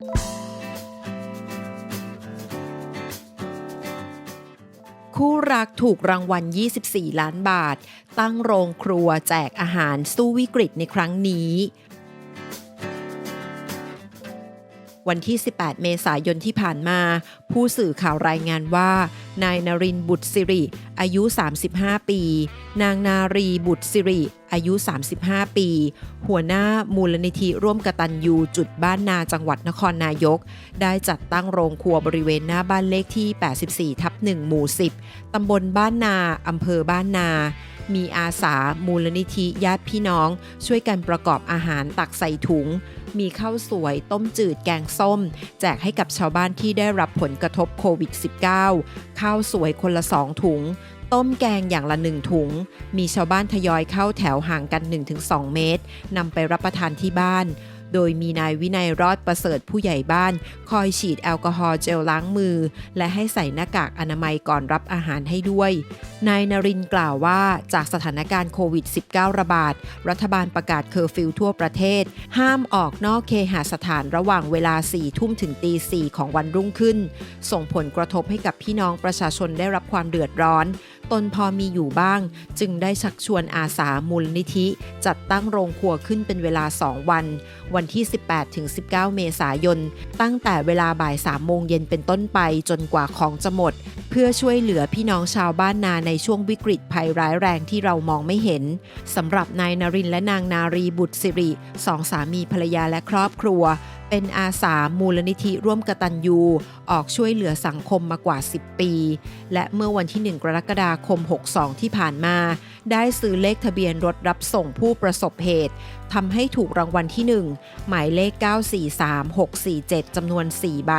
คู่รักถูกรางวัล 24 ล้านบาท ตั้งโรงครัวแจกอาหารสู้วิกฤตในครั้งนี้ วันที่ 18 เมษายนที่ผ่านมา ผู้สื่อข่าวรายงานว่า นายนรินทร์บุตรสิริ อายุ 35 ปี นางนารีบุตรสิริ อายุ 35 ปี หัวหน้ามูลนิธิร่วมกตัญญูจุดบ้านนาจังหวัดนครนายก ได้จัดตั้งโรงครัวบริเวณหน้าบ้านเลขที่ 84 ทับ1หมู่ 10 ตำบลบ้านนา อำเภอบ้านนา มีอาสามูลนิธิญาติพี่น้อง ช่วยกันประกอบอาหารตักใส่ถุง มีข้าวสวยต้มจืดแกงส้ม แจกให้กับชาวบ้านที่ได้รับผลกระทบโควิด -19 ข้าวสวยคนละสองถุง ต้มแกงอย่างละหนึ่งถุง มีชาวบ้านทยอยเข้าแถวห่างกัน 1-2 เมตรนำไปรับประทานที่บ้าน โดยมีนายวินัยรอดประเสริฐผู้ใหญ่บ้าน คอยฉีดแอลกอฮอล์เจลล้างมือ และให้ใส่หน้ากากอนามัยก่อนรับอาหารให้ด้วย นายนรินกล่าวว่าจากสถานการณ์โควิด -19 ระบาด รัฐบาลประกาศเคอร์ฟิวทั่วประเทศ ห้ามออกนอกเคหสถานระหว่างเวลา 4 ทุ่มถึงตี 4 ของวันรุ่งขึ้น ส่งผลกระทบให้กับพี่น้องประชาชนได้รับความเดือดร้อน ตนพอมีอยู่บ้าง จึงได้ชักชวนอาสามูลนิธิ จัดตั้งโรงครัวขึ้นเป็นเวลา 2 วัน วันที่ 18ถึง19 เมษายน ตั้งแต่เวลาบ่าย 3 โมงเย็นเป็นต้นไปจนกว่าของจะหมด เพื่อช่วยเหลือพี่น้องชาวบ้านนาในช่วงวิกฤตภัยร้ายแรงที่เรามองไม่เห็นสำหรับนายนรินและนางนารีบุตรสิริสองสามีภรรยาและครอบครัว เป็นอาสามูลนิธิร่วมกตัญญูออกช่วยเหลือสังคมมากว่า 10 ปี และเมื่อวันที่ 1 กรกฎาคม 62 ที่ผ่านมา ได้ซื้อเลขทะเบียนรถรับส่งผู้ประสบเหตุทำให้ถูกรางวัลที่ 1 หมายเลข 943647 จำนวน 4 ใบ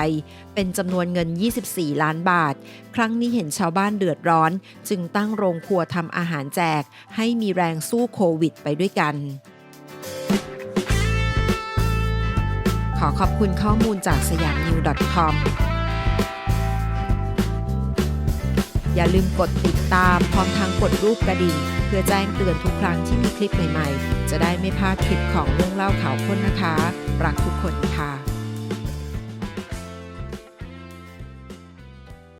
เป็นจำนวนเงิน 24 ล้านบาท ครั้งนี้เห็นชาวบ้านเดือดร้อน จึงตั้งโรงครัวทำอาหารแจก ให้มีแรงสู้โควิดไปด้วยกัน ขอขอบคุณข้อมูลจากสยามนิว .com อย่าลืมกดติดตามพร้อมทั้งกดรูปกระดิ่ง เพื่อแจ้งเตือนทุกครั้งที่มีคลิปใหม่ๆ จะได้ไม่พลาดคลิปของเรื่องเล่าข่าวค้นนะคะ รักทุกคน